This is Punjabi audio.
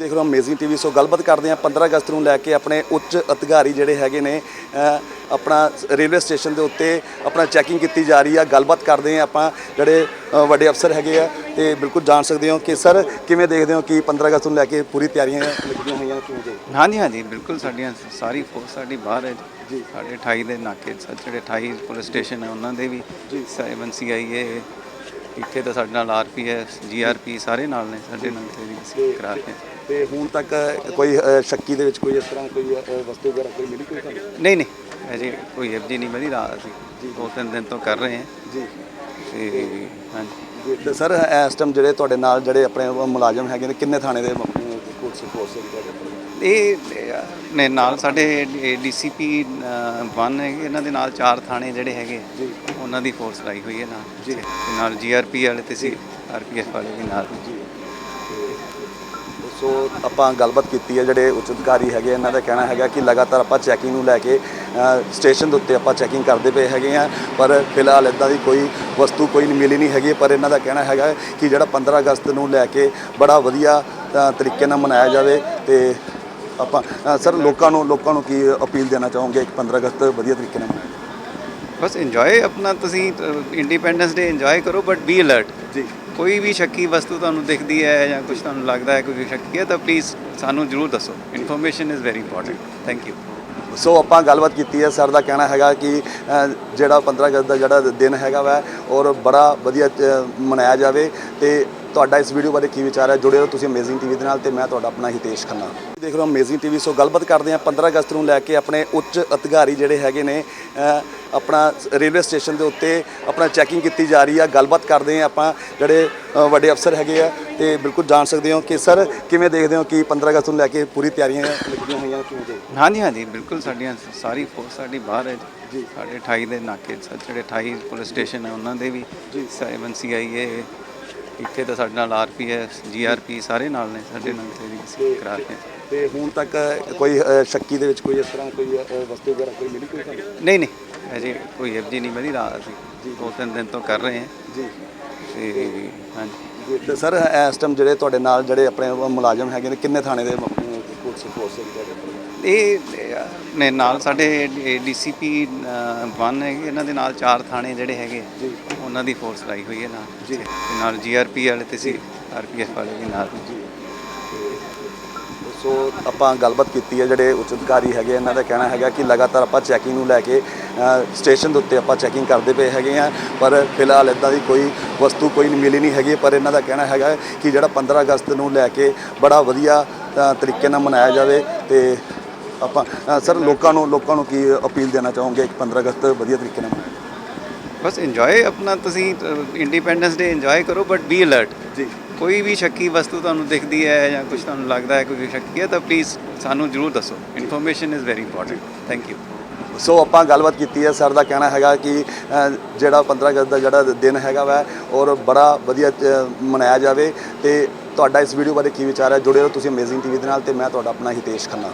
ਦੇਖ ਹੋ ਅਮੇਜ਼ਿੰਗ ਟੀਵੀ ਸੋ ਗੱਲਬਾਤ ਕਰਦੇ ਹਾਂ 15 ਅਗਸਤ ਨੂੰ ਲੈ ਕੇ ਆਪਣੇ ਉੱਚ ਅਧਿਕਾਰੀ ਜਿਹੜੇ ਹੈਗੇ ਨੇ ਆਪਣਾ ਰੇਲਵੇ ਸਟੇਸ਼ਨ ਦੇ ਉੱਤੇ ਆਪਣਾ ਚੈਕਿੰਗ ਕੀਤੀ ਜਾ ਰਹੀ ਆ ਗੱਲਬਾਤ ਕਰਦੇ ਹਾਂ ਆਪਾਂ ਜਿਹੜੇ ਵੱਡੇ ਅਫਸਰ ਹੈਗੇ ਆ ਤੇ ਬਿਲਕੁਲ ਜਾਣ ਸਕਦੇ ਹੋ ਕਿ ਸਰ ਕਿਵੇਂ ਦੇਖਦੇ ਹੋ ਕਿ 15 ਅਗਸਤ ਨੂੰ ਲੈ ਕੇ ਪੂਰੀ ਤਿਆਰੀਆਂ ਲੱਗੀਆਂ ਹੋਈਆਂ ਕਿਵੇਂ ਜੀ ਹਾਂਜੀ ਹਾਂਜੀ ਬਿਲਕੁਲ ਸਾਡੀਆਂ ਸਾਰੀ ਫੋਰਸ ਸਾਡੀ ਬਾਹਰ ਹੈ ਜੀ। ਸਾਡੇ 28 ਦੇ ਨਾਕੇ ਸ- ਜਿਹੜੇ 28 ਪੁਲਿਸ ਸਟੇਸ਼ਨ ਹੈ ਉਹਨਾਂ ਦੇ ਵੀ ਸੈਵਨ ਸੀਆਈਏ ਇੱਥੇ ਤਾਂ ਸਾਡੇ ਨਾਲ ਆਰਪੀਐਸ ਜੀਆਰਪੀ ਸਾਰੇ ਨਾਲ ਨੇ ਸਾਡੇ ਨਾਲ ਤੇ ਵੀ ਕਰਾ ਕੇ ਤੇ ਹੁਣ ਤੱਕ ਕੋਈ ਸ਼ੱਕੀ ਦੇ ਵਿੱਚ ਕੋਈ ਇਸ ਤਰ੍ਹਾਂ ਕੋਈ ਵਸਤੂ ਵਗੈਰਾ ਕੋਈ ਮਿਲੀ ਕੋਈ ਨਹੀਂ ਨਹੀਂ ਅਜੇ ਕੋਈ ਐਫਜੀ ਨਹੀਂ ਬਣੀ ਰਾਤ ਅਸੀਂ ਦੋ ਤਿੰਨ ਦਿਨ ਤੋਂ ਕਰ ਰਹੇ ਹਾਂ। ਜੀ। ਤੇ ਹਾਂਜੀ। ਤੇ ਸਰ ਇਸ ਟਾਈਮ ਜਿਹੜੇ ਤੁਹਾਡੇ ਨਾਲ ਜਿਹੜੇ ਆਪਣੇ ਮੁਲਾਜ਼ਮ ਹੈਗੇ ਨੇ ਕਿੰਨੇ ਥਾਣੇ ਦੇ ਪੁਲਿਸ ਫੋਰਸ ਦੇ ਤੁਹਾਡੇ? ਇਹ ਨੇ ਨਾਲ ਸਾਡੇ ਡੀਸੀਪੀ ਵਨ ਹੈਗੇ ਇਹਨਾਂ ਦੇ ਨਾਲ ਚਾਰ ਥਾਣੇ ਜਿਹੜੇ ਹੈਗੇ ਜੀ। ਉਹਨਾਂ ਦੀ ਫੋਰਸ ਲਾਈ ਹੋਈ ਹੈ ਨਾਲ। ਜੀ। ਨਾਲ ਜੀਆਰਪੀ ਵਾਲੇ ਤੇ ਸੀ ਆਰਪੀਐਫ ਵਾਲੇ ਵੀ ਨਾਲ। ਜੀ। ਸੋ ਆਪਾਂ ਗੱਲਬਾਤ ਕੀਤੀ ਹੈ ਜਿਹੜੇ ਉੱਚ ਅਧਿਕਾਰੀ ਹੈਗੇ ਇਹਨਾਂ ਦਾ ਕਹਿਣਾ ਹੈਗਾ ਕਿ ਲਗਾਤਾਰ ਆਪਾਂ ਚੈਕਿੰਗ ਨੂੰ ਲੈ ਕੇ ਸਟੇਸ਼ਨ ਦੇ ਉੱਤੇ ਆਪਾਂ ਚੈਕਿੰਗ ਕਰਦੇ ਪਏ ਹੈਗੇ ਆ ਪਰ ਫਿਲਹਾਲ ਇਦਾਂ ਦੀ ਕੋਈ ਵਸਤੂ ਕੋਈ ਨਹੀਂ ਮਿਲੀ ਨਹੀਂ ਹੈਗੀ ਪਰ ਇਹਨਾਂ ਦਾ ਕਹਿਣਾ ਹੈਗਾ ਕਿ ਜਿਹੜਾ 15 ਅਗਸਤ ਨੂੰ ਲੈ ਕੇ ਬੜਾ ਵਧੀਆ ਤਰੀਕੇ ਨਾਲ ਮਨਾਇਆ ਜਾਵੇ ਤੇ ਆਪਾਂ ਸਰ ਲੋਕਾਂ ਨੂੰ ਲੋਕਾਂ ਨੂੰ ਕੀ ਅਪੀਲ ਦੇਣਾ ਚਾਹੋਗੇ ਕਿ 15 ਅਗਸਤ ਵਧੀਆ ਤਰੀਕੇ ਨਾਲ ਬਸ ਇੰਜੋਏ ਆਪਣਾ ਤੁਸੀਂ ਇੰਡੀਪੈਂਡੈਂਸ ਡੇ ਇੰਜੋਏ ਕਰੋ ਬਟ ਬੀ ਅਲਰਟ ਜੀ। ਕੋਈ ਵੀ ਸ਼ੱਕੀ ਵਸਤੂ ਤੁਹਾਨੂੰ ਦਿਖਦੀ ਹੈ ਜਾਂ ਕੁਝ ਤੁਹਾਨੂੰ ਲੱਗਦਾ ਹੈ ਕੋਈ ਸ਼ੱਕੀ ਹੈ ਤਾਂ ਪਲੀਜ਼ ਸਾਨੂੰ ਜ਼ਰੂਰ ਦੱਸੋ। Information is very important thank you so ਆਪਾਂ ਗੱਲਬਾਤ ਕੀਤੀ ਹੈ ਸਰ ਦਾ ਕਹਿਣਾ ਹੈਗਾ ਕਿ ਜਿਹੜਾ 15 ਅਗਸਤ ਦਾ ਜਿਹੜਾ ਦਿਨ ਹੈਗਾ ਵਾ ਔਰ ਬੜਾ ਵਧੀਆ ਮਨਾਇਆ ਜਾਵੇ ਤੇ ਤੁਹਾਡਾ ਇਸ ਵੀਡੀਓ ਬਾਰੇ ਕੀ ਵਿਚਾਰ ਹੈ? ਜੁੜੇ ਰਹੋ ਤੁਸੀਂ ਅਮੇਜ਼ਿੰਗ ਟੀਵੀ ਦੇ ਨਾਲ ਤੇ ਮੈਂ ਤੁਹਾਡਾ ਆਪਣਾ ਹਿਤੇਸ਼ ਖੰਨਾ। ਦੇਖ ਰਹੇ ਹੋ ਅਮੇਜ਼ਿੰਗ ਟੀਵੀ ਸੋ ਗੱਲਬਾਤ ਕਰਦੇ ਹਾਂ 15 ਅਗਸਤ ਨੂੰ ਲੈ ਕੇ ਆਪਣੇ ਉੱਚ ਅਧਿਕਾਰੀ ਜਿਹੜੇ ਹੈਗੇ ਨੇ ਆਪਣਾ ਰੇਲਵੇ ਸਟੇਸ਼ਨ ਦੇ ਉੱਤੇ ਆਪਣਾ ਚੈਕਿੰਗ ਕੀਤੀ ਜਾ ਰਹੀ ਆ। ਗੱਲਬਾਤ ਕਰਦੇ ਹਾਂ ਆਪਾਂ ਜਿਹੜੇ ਵੱਡੇ ਅਫਸਰ ਹੈਗੇ ਆ ਤੇ ਬਿਲਕੁਲ ਜਾਣ ਸਕਦੇ ਹੋ ਕਿ ਸਰ ਕਿਵੇਂ ਦੇਖਦੇ ਹੋ ਕਿ 15 ਅਗਸਤ ਨੂੰ ਲੈ ਕੇ ਪੂਰੀ ਤਿਆਰੀਆਂ ਲੱਗੀਆਂ ਹੋਈਆਂ ਕਿਵੇਂ ਜੀ ਹਾਂਜੀ ਹਾਂਜੀ ਬਿਲਕੁਲ ਸਾਡੀਆਂ ਸਾਰੀ ਫੋਰਸ ਸਾਡੀ ਬਾਹਰ ਹੈ ਜੀ। ਸਾਡੇ 28 ਦੇ ਨਾਕੇ ਜਿਹੜੇ 28 ਪੁਲਿਸ ਸਟੇਸ਼ਨ ਹੈ ਉਹਨਾਂ ਦੇ ਵੀ ਸੈਵਨ ਸੀਆਈਏ ਇੱਥੇ ਤਾਂ ਸਾਡੇ ਨਾਲ ਆਰਪੀਐਸ ਜੀਆਰਪੀ ਸਾਰੇ ਨਾਲ ਨੇ ਸਾਡੇ ਨਾਲ ਤੇ ਵੀ ਕਰਾ ਕੇ ਤੇ ਹੁਣ ਤੱਕ ਕੋਈ ਸ਼ੱਕੀ ਦੇ ਵਿੱਚ ਕੋਈ ਇਸ ਤਰ੍ਹਾਂ ਕੋਈ ਵਸਤੂ ਵਗੈਰਾ ਕੋਈ ਮਿਲੀ ਕੋਈ ਨਹੀਂ ਨਹੀਂ ਅਜੇ ਕੋਈ ਐਫਜੀ ਨਹੀਂ ਬਣੀ ਰਾਤ ਅਸੀਂ ਦੋ ਤਿੰਨ ਦਿਨ ਤੋਂ ਕਰ ਰਹੇ ਹਾਂ। ਜੀ। ਤੇ ਹਾਂਜੀ। ਤੇ ਸਰ ਇਸ ਟਾਈਮ ਜਿਹੜੇ ਤੁਹਾਡੇ ਨਾਲ ਜਿਹੜੇ ਆਪਣੇ ਮੁਲਾਜ਼ਮ ਹੈਗੇ ਨੇ ਕਿੰਨੇ ਥਾਣੇ ਦੇ ਪੁਲਿਸ ਫੋਰਸ ਦੇ ਕੋਲ? ਇਹ ਨੇ ਨਾਲ ਸਾਡੇ ਡੀਸੀਪੀ ਵਨ ਹੈਗੇ ਇਹਨਾਂ ਦੇ ਨਾਲ ਚਾਰ ਥਾਣੇ ਜਿਹੜੇ ਹੈਗੇ ਜੀ ਉਹਨਾਂ ਦੀ ਫੋਰਸ ਲਾਈ ਹੋਈ ਹੈ ਨਾਲ ਜੀ। ਨਾਲ ਜੀਆਰਪੀ ਵਾਲੇ ਤੇ ਸੀ ਆਰਪੀਐਫ ਵਾਲੇ ਵੀ ਨਾਲ ਸੋ ਆਪਾਂ ਗੱਲਬਾਤ ਕੀਤੀ ਹੈ ਜਿਹੜੇ ਉੱਚ ਅਧਿਕਾਰੀ ਹੈਗੇ ਇਹਨਾਂ ਦਾ ਕਹਿਣਾ ਹੈਗਾ ਕਿ ਲਗਾਤਾਰ ਆਪਾਂ ਚੈਕਿੰਗ ਨੂੰ ਲੈ ਕੇ ਸਟੇਸ਼ਨ ਦੇ ਉੱਤੇ ਆਪਾਂ ਚੈਕਿੰਗ ਕਰਦੇ ਪਏ ਹੈਗੇ ਆ ਪਰ ਫਿਲਹਾਲ ਇਦਾਂ ਦੀ ਕੋਈ ਵਸਤੂ ਕੋਈ ਮਿਲੀ ਨਹੀਂ ਹੈਗੀ ਪਰ ਇਹਨਾਂ ਦਾ ਕਹਿਣਾ ਹੈਗਾ ਕਿ ਜਿਹੜਾ 15 ਅਗਸਤ ਨੂੰ ਲੈ ਕੇ ਬੜਾ ਵਧੀਆ ਤਰੀਕੇ ਨਾਲ ਮਨਾਇਆ ਜਾਵੇ ਤੇ ਆਪਾਂ ਸਰ ਲੋਕਾਂ ਨੂੰ ਲੋਕਾਂ ਨੂੰ ਕੀ ਅਪੀਲ ਦੇਣਾ ਚਾਹੋਗੇ ਕਿ 15 ਅਗਸਤ ਵਧੀਆ ਤਰੀਕੇ ਨਾਲ ਮਨਾਇਆ ਬਸ ਇੰਜੋਏ ਆਪਣਾ ਤੁਸੀਂ ਇੰਡੀਪੈਂਡੈਂਸ ਡੇ ਇੰਜੋਏ ਕਰੋ ਬਟ ਬੀ ਅਲਰਟ ਜੀ। ਕੋਈ ਵੀ ਸ਼ੱਕੀ ਵਸਤੂ ਤੁਹਾਨੂੰ ਦਿਖਦੀ ਹੈ ਜਾਂ ਕੁਝ ਤੁਹਾਨੂੰ ਲੱਗਦਾ ਹੈ ਕੋਈ ਸ਼ੱਕੀ ਹੈ ਤਾਂ ਪਲੀਜ਼ ਸਾਨੂੰ ਜ਼ਰੂਰ ਦੱਸੋ। Information is very important thank you so ਆਪਾਂ ਗੱਲਬਾਤ ਕੀਤੀ ਹੈ ਸਰ ਦਾ ਕਹਿਣਾ ਹੈਗਾ ਕਿ ਜਿਹੜਾ 15 ਅਗਸਤ ਦਾ ਜਿਹੜਾ ਦਿਨ ਹੈਗਾ ਵਾ ਔਰ ਬੜਾ ਵਧੀਆ ਮਨਾਇਆ ਜਾਵੇ ਤੇ ਤੁਹਾਡਾ ਇਸ ਵੀਡੀਓ ਬਾਰੇ ਕੀ ਵਿਚਾਰ ਹੈ? ਜੁੜੇ ਰਹੋ ਤੁਸੀਂ ਅਮੇਜ਼ਿੰਗ ਟੀਵੀ ਦੇ ਨਾਲ ਤੇ ਮੈਂ ਤੁਹਾਡਾ ਆਪਣਾ ਹਿਤੇਸ਼ ਖੰਨਾ।